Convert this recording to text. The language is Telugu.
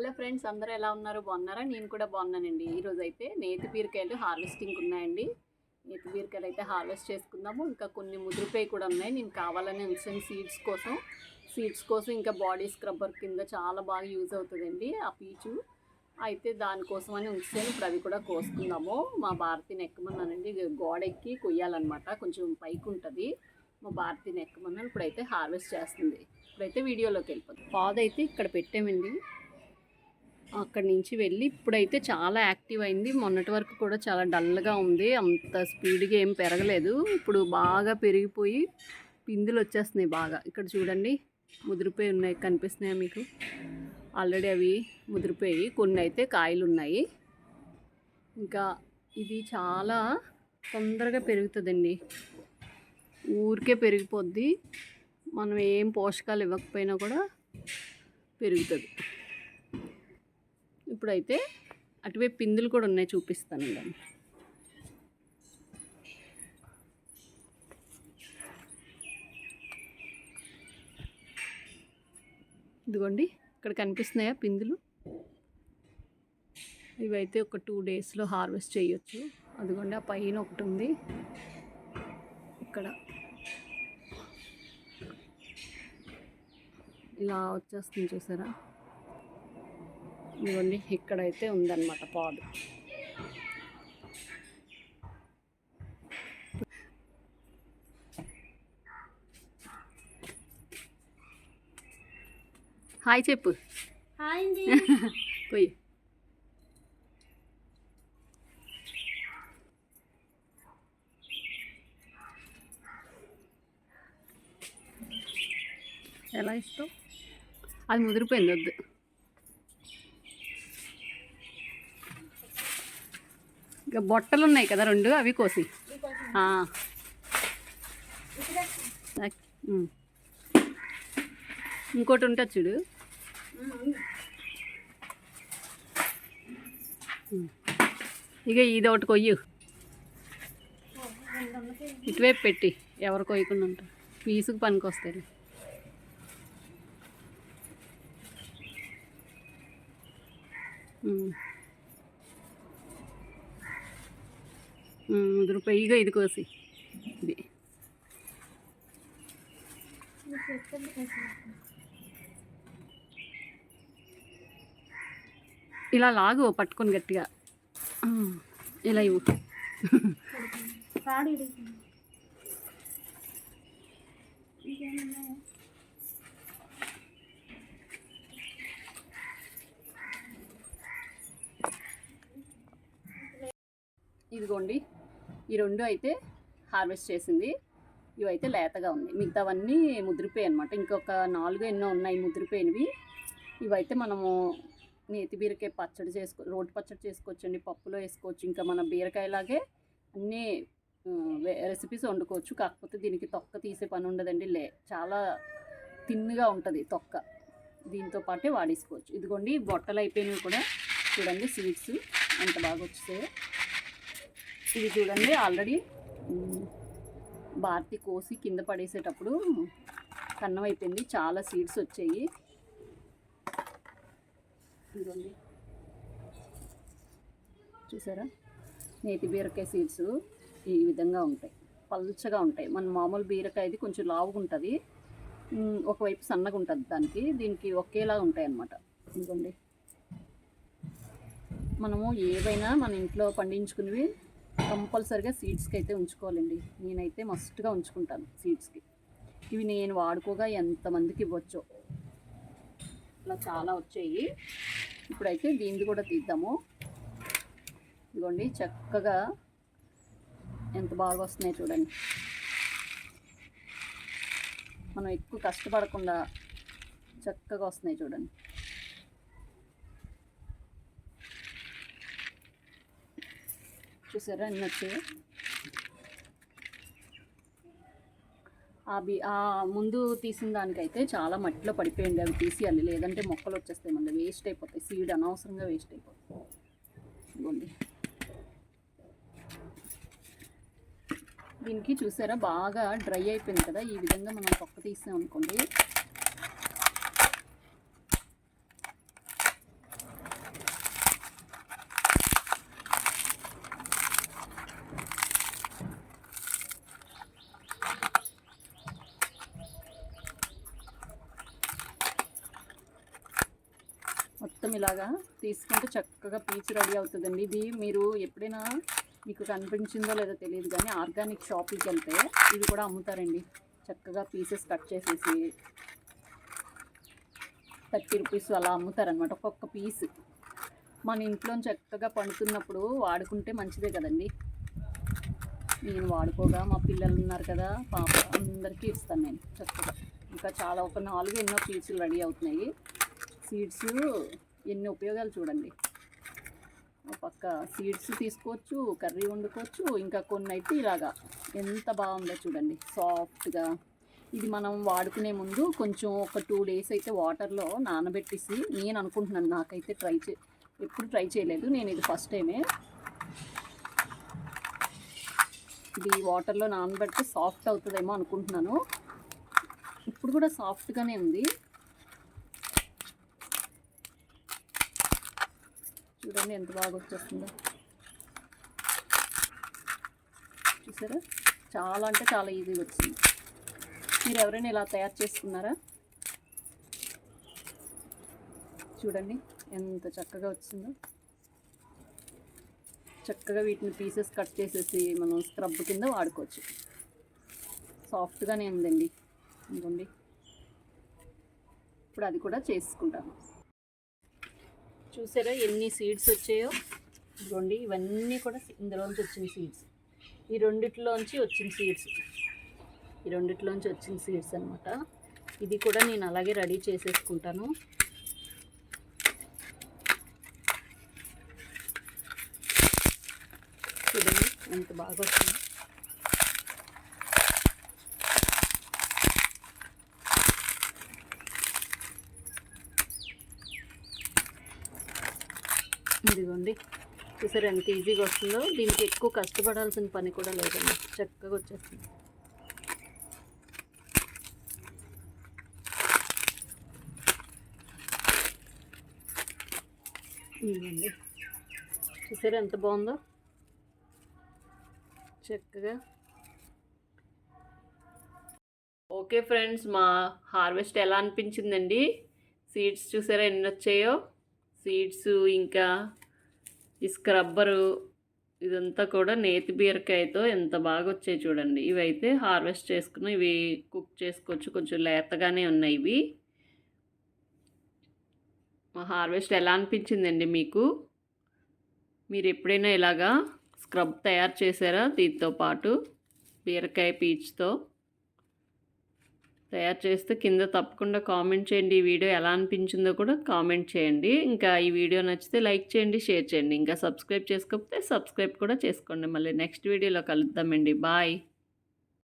హలో ఫ్రెండ్స్ అందరూ ఎలా ఉన్నారు? బాగున్నారా? నేను కూడా బాగున్నానండి. ఈరోజు అయితే నేతి బీరకాయలు హార్వెస్టింగ్ ఉన్నాయండి. నేతి బీరకాయలు అయితే హార్వెస్ట్ చేసుకుందాము. ఇంకా కొన్ని ముదిరిపోయి కూడా ఉన్నాయి. నేను కావాలని ఉంచాను సీడ్స్ కోసం సీడ్స్ కోసం ఇంకా బాడీ స్క్రబ్బర్ కింద చాలా బాగా యూజ్ అవుతుందండి ఆ పీచు. అయితే దానికోసం అని ఉంచాను ఇప్పుడు అవి కూడా కోసుకుందాము. మా భారతి ఎక్కమన్నానండి గోడ ఎక్కి కొయ్యాలన్నమాట. కొంచెం పైకి ఉంటుంది. మా భారతిని ఎక్కమన్నాను. ఇప్పుడైతే హార్వెస్ట్ చేస్తుంది. ఇప్పుడైతే వీడియోలోకి వెళ్ళిపోతుంది పాదైతే ఇక్కడ పెట్టామండి. అక్కడి నుంచి వెళ్ళి ఇప్పుడైతే చాలా యాక్టివ్ అయింది. మొన్నటి వరకు కూడా చాలా డల్గా ఉంది. అంత స్పీడ్గా ఏం పెరగలేదు. ఇప్పుడు బాగా పెరిగిపోయి పిందులు వచ్చేస్తున్నాయి బాగా. ఇక్కడ చూడండి ముదిరిపోయి ఉన్నాయి కనిపిస్తున్నాయా మీకు? ఆల్రెడీ అవి ముదిరిపోయి కొన్ని అయితే కాయలు ఉన్నాయి. ఇంకా ఇది చాలా తొందరగా పెరుగుతుందండి. ఊరికే పెరిగిపోద్ది. మనం ఏం పోషకాలు ఇవ్వకపోయినా కూడా పెరుగుతుంది. ఇప్పుడైతే అటువైపు పిందులు కూడా ఉన్నాయి చూపిస్తానండి. ఇదిగోండి ఇక్కడ కనిపిస్తున్నాయా పిందులు? ఇవైతే ఒక టూ డేస్లో హార్వెస్ట్ చేయొచ్చు. అదిగోండి ఆ పైన ఒకటి ఉంది. ఇక్కడ. ఇలా వచ్చేస్తుంది చూసారా? ఇదిగోండి ఇక్కడైతే ఉందన్నమాట పాదు. హాయ్ చెప్పు. హాయ్ పోయి. ఎలా ఇస్తావు? అది ముదిరిపోయింది వద్దు. ఇంకా బొట్టలు ఉన్నాయి కదా రెండు అవి కోసి. ఇంకోటి ఉంటుంది చూడు. ఇక ఇది ఒకటి కొయ్యు. ఇటువైపు పెట్టి ఎవరు కొయ్యకుండా ఉంటారు. పీసుకు పనికి వస్తారు రూపాయి ఇగో ఇది కోసి. ఇది. ఇలా లాగు పట్టుకొని గట్టిగా. ఇలా ఇవ్వు? ఇదిగోండి. ఈ రెండు అయితే హార్వెస్ట్ చేసింది. ఇవైతే లేతగా ఉంది మిగతావన్నీ ముదిరిపోయాయి అనమాట ఇంకొక నాలుగు ఎన్నో ఉన్నాయి ముదిరిపోయినవి. ఇవైతే మనము నేతి బీరకాయ పచ్చడి చేసుకో రోడ్డు పచ్చడి చేసుకోవచ్చండి పప్పులో వేసుకోవచ్చు ఇంకా మన బీరకాయలాగే అన్నీ రెసిపీస్ వండుకోవచ్చు. కాకపోతే దీనికి తొక్క తీసే పని ఉండదండి. లే చాలా తిన్నుగా ఉంటుంది తొక్క. దీంతో పాటే వాడేసుకోవచ్చు. ఇదిగోండి బొట్టలు అయిపోయినవి కూడా చూడండి స్వీట్స్ ఎంత బాగా వచ్చేసాయో ఇది చూడండి ఆల్రెడీ మ్, భారతి కోసి కింద పడేసేటప్పుడు కన్నం అయిపోయింది. చాలా సీడ్స్ వచ్చాయి. ఇదిగోండి. చూసారా? నేతి బీరకాయ సీడ్స్ ఈ విధంగా ఉంటాయి. పల్చగా ఉంటాయి. మన మామూలు బీరకాయది కొంచెం లావుగా ఉంటుంది. ఒకవైపు సన్నగా ఉంటుంది దానికి. దీనికి ఒకేలా ఉంటాయి అన్నమాట ఇదిగోండి. మనము ఏవైనా మన ఇంట్లో పండించుకునేవి కంపల్సరిగా సీడ్స్కి అయితే ఉంచుకోవాలండి. నేనైతే మస్ట్గా ఉంచుకుంటాను సీడ్స్కి. ఇవి నేను వాడుకోగా ఎంతమందికి ఇవ్వచ్చో ఇలా చాలా వచ్చాయి. ఇప్పుడైతే దీన్ని కూడా తీద్దాము. ఇదిగోండి చక్కగా ఎంత బాగా వస్తున్నాయి చూడండి. మనం ఎక్కువ కష్టపడకుండా చక్కగా వస్తున్నాయి చూడండి. చూసారా? అన్నీ వచ్చాయి. ఆ ఆ ముందు తీసిన దానికైతే చాలా మట్టిలో పడిపోయింది. అవి తీసేయాలి లేదంటే మొక్కలు వచ్చేస్తాయి మళ్ళీ. వేస్ట్ అయిపోతాయి. సీడ్ అనవసరంగా వేస్ట్ అయిపోతుంది ఇదిగోండి. దీనికి చూసారా? బాగా డ్రై అయిపోయింది కదా. ఈ విధంగా మనం తొక్క తీసాం అనుకోండి మొత్తం ఇలాగా తీసుకుంటే చక్కగా పీచు రెడీ అవుతుందండి. ఇది మీరు ఎప్పుడైనా మీకు కనిపించిందో లేదో తెలియదు కానీ ఆర్గానిక్ షాప్కి వెళ్తే ఇది కూడా అమ్ముతారండి. చక్కగా పీసెస్ కట్ చేసేసి థర్టీ రూపీస్ అలా అమ్ముతారనమాట ఒక్కొక్క పీస్. మన ఇంట్లో చక్కగా పండుతున్నప్పుడు వాడుకుంటే మంచిదే కదండి. నేను వాడుకోగా మా పిల్లలు ఉన్నారు కదా పాప అందరికీ ఇస్తాను నేను చక్కగా. ఇంకా చాలా ఒక నాలుగు ఎన్నో పీసులు రెడీ అవుతున్నాయి. సీడ్స్ ఎన్ని ఉపయోగాలు చూడండి. పక్క సీడ్స్ తీసుకోవచ్చు కర్రీ వండుకోవచ్చు ఇంకా కొన్ని అయితే ఇలాగా. ఎంత బాగుందో చూడండి సాఫ్ట్గా ఇది మనం వాడుకునే ముందు కొంచెం ఒక టూ డేస్ అయితే వాటర్లో నానబెట్టేసి నేను అనుకుంటున్నాను నాకైతే ట్రై చే ఎప్పుడు ట్రై చేయలేదు నేను ఇది ఫస్ట్ టైమే. ఇది వాటర్లో నానబెడితే సాఫ్ట్ అవుతుందేమో అనుకుంటున్నాను. ఇప్పుడు కూడా సాఫ్ట్గానే ఉంది. చూడండి ఎంత బాగా వచ్చేస్తుందో. చూసారా? చాలా అంటే చాలా ఈజీగా వచ్చింది. మీరు ఎవరైనా ఇలా తయారు చేసుకున్నారా? చూడండి ఎంత చక్కగా వచ్చిందో. చక్కగా వీటిని పీసెస్ కట్ చేసేసి మనం స్క్రబ్ కింద వాడుకోవచ్చు. సాఫ్ట్గానే ఉందండి. ఇంకోండి ఇప్పుడు అది కూడా చేసుకుంటాను. చూసారా ఎన్ని సీడ్స్ వచ్చాయో? ఇదిగోండి ఇవన్నీ కూడా ఇందులోంచి వచ్చిన సీడ్స్ ఈ రెండిట్లోంచి వచ్చిన సీడ్స్ ఈ రెండిట్లోంచి వచ్చిన సీడ్స్ అనమాట ఇది కూడా నేను అలాగే రెడీ చేసేసుకుంటాను. చూడండి ఎంత బాగా వస్తుంది ఇదిగోండి. చూసారు ఎంత ఈజీగా వస్తుందో? దీనికి ఎక్కువ కష్టపడాల్సిన పని కూడా లేదండి. చక్కగా వచ్చేస్తుంది. ఇదిగోండి. చూసారు ఎంత బాగుందో? చక్కగా. ఓకే ఫ్రెండ్స్ మా హార్వెస్ట్ ఎలా అనిపించిందండి? సీడ్స్ చూసారా ఎన్ని వచ్చాయో? సీడ్స్ ఇంకా ఈ స్క్రబ్బరు ఇదంతా కూడా నేతి బీరకాయతో ఎంత బాగా వచ్చాయి చూడండి. ఇవైతే హార్వెస్ట్ చేసుకుని ఇవి కుక్ చేసుకోవచ్చు. కొంచెం లేతగానే ఉన్నాయి ఇవి. మా హార్వెస్ట్ ఎలా అనిపించిందండి మీకు? మీరు ఎప్పుడైనా ఇలాగా స్క్రబ్ తయారు చేశారా? దీంతో పాటు బీరకాయ పీచుతో? తయారు చేస్తే కింద తప్పకుండా కామెంట్ చేయండి. ఈ వీడియో ఎలా అనిపించిందో కూడా కామెంట్ చేయండి. ఇంకా ఈ వీడియో నచ్చితే లైక్ చేయండి షేర్ చేయండి. ఇంకా సబ్స్క్రైబ్ చేసుకోకపోతే సబ్స్క్రైబ్ కూడా చేసుకోండి. మళ్ళీ నెక్స్ట్ వీడియోలో కలుద్దామండి. బాయ్.